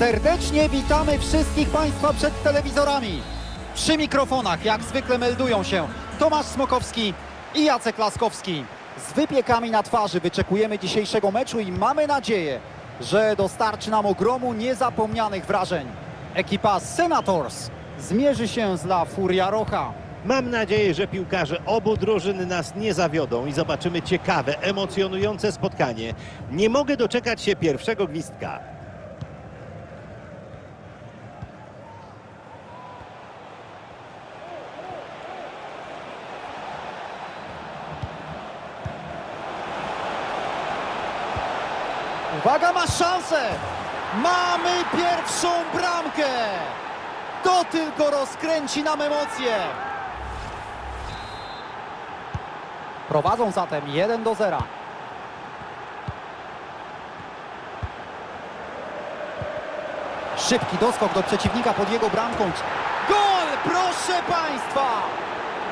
Serdecznie witamy wszystkich Państwa przed telewizorami. Przy mikrofonach, jak zwykle meldują się Tomasz Smokowski i Jacek Laskowski. Z wypiekami na twarzy wyczekujemy dzisiejszego meczu i mamy nadzieję, że dostarczy nam ogromu niezapomnianych wrażeń. Ekipa Senators zmierzy się z La Furia Rocha. Mam nadzieję, że piłkarze obu drużyn nas nie zawiodą i zobaczymy ciekawe, emocjonujące spotkanie. Nie mogę doczekać się pierwszego gwizdka. Uwaga, ma szansę! Mamy pierwszą bramkę! To tylko rozkręci nam emocje. Prowadzą zatem 1 do 0. Szybki doskok do przeciwnika pod jego bramką. Gol, proszę Państwa!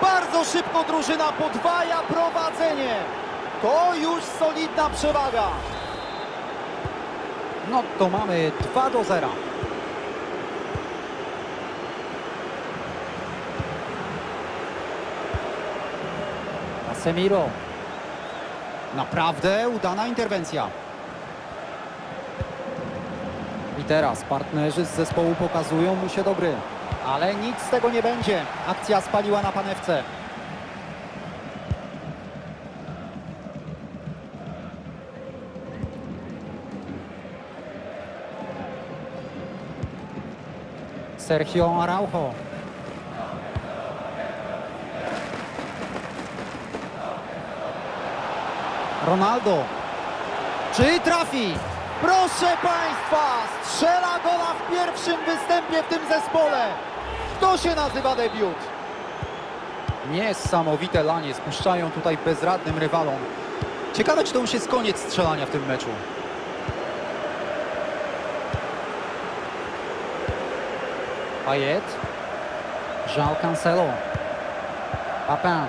Bardzo szybko drużyna podwaja prowadzenie. To już solidna przewaga. No to mamy 2 do 0. Casemiro. Naprawdę udana interwencja. I teraz partnerzy z zespołu pokazują mu się dobry. Ale nic z tego nie będzie. Akcja spaliła na panewce. Sergio Araujo. Ronaldo. Czy trafi? Proszę Państwa, strzela gola w pierwszym występie w tym zespole. To się nazywa debiut. Niesamowite lanie spuszczają tutaj bezradnym rywalom. Ciekawe, czy to już jest koniec strzelania w tym meczu. Payet. João Cancelo. Papin.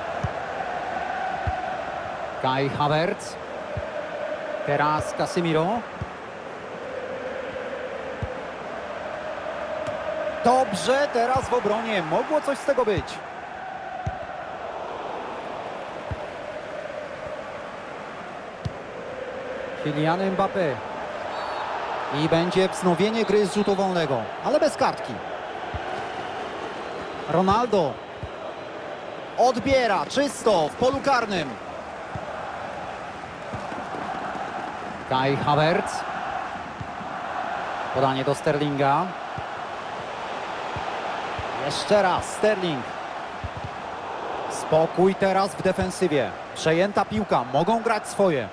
Kai Havertz. Teraz Casemiro. Dobrze, teraz w obronie. Mogło coś z tego być. Kylian Mbappé. I będzie wznowienie gry z rzutu wolnego, ale bez kartki. Ronaldo. Odbiera czysto w polu karnym. Kai Havertz. Podanie do Sterlinga. Jeszcze raz Sterling. Spokój teraz w defensywie. Przejęta piłka. Mogą grać swoje.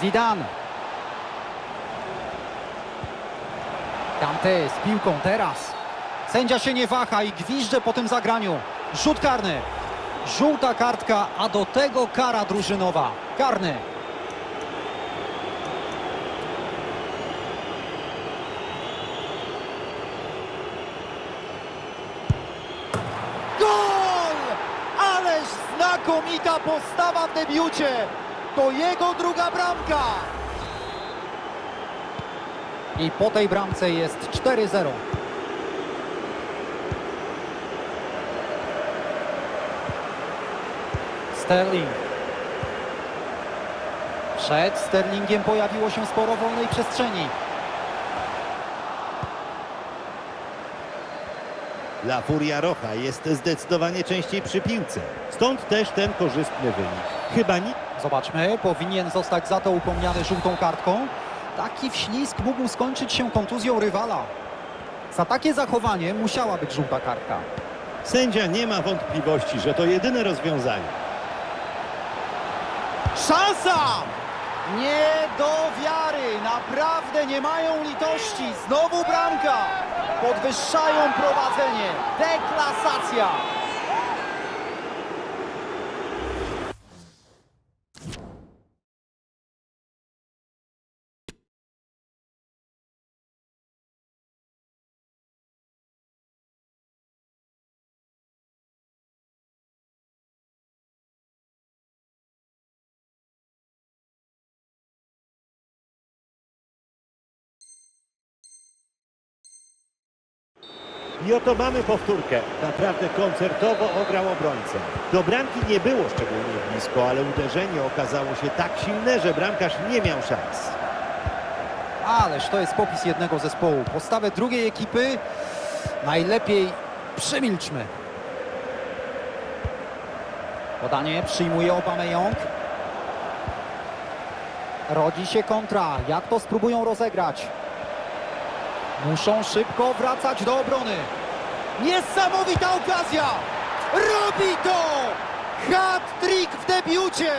Zidane. Kante z piłką teraz. Sędzia się nie waha i gwizdże po tym zagraniu. Rzut karny. Żółta kartka, a do tego kara drużynowa. Karny. Gol! Ależ znakomita postawa w debiucie. To jego druga bramka. I po tej bramce jest 4-0. Sterling. Przed Sterlingiem pojawiło się sporo wolnej przestrzeni. La Furia Rocha jest zdecydowanie częściej przy piłce. Stąd też ten korzystny wynik. Chyba nikt Zobaczmy, powinien zostać za to upomniany żółtą kartką. Taki wślizg mógł skończyć się kontuzją rywala. Za takie zachowanie musiała być żółta kartka. Sędzia nie ma wątpliwości, że to jedyne rozwiązanie. Szansa! Nie do wiary, naprawdę nie mają litości. Znowu bramka. Podwyższają prowadzenie. Deklasacja. I oto mamy powtórkę. Naprawdę koncertowo ograł obrońcę. Do bramki nie było szczególnie blisko, ale uderzenie okazało się tak silne, że bramkarz nie miał szans. Ależ to jest popis jednego zespołu. Postawę drugiej ekipy najlepiej przemilczmy. Podanie przyjmuje Aubameyang. Rodzi się kontra. Jak to spróbują rozegrać? Muszą szybko wracać do obrony. Niesamowita okazja! Robi to! Hat-trick w debiucie!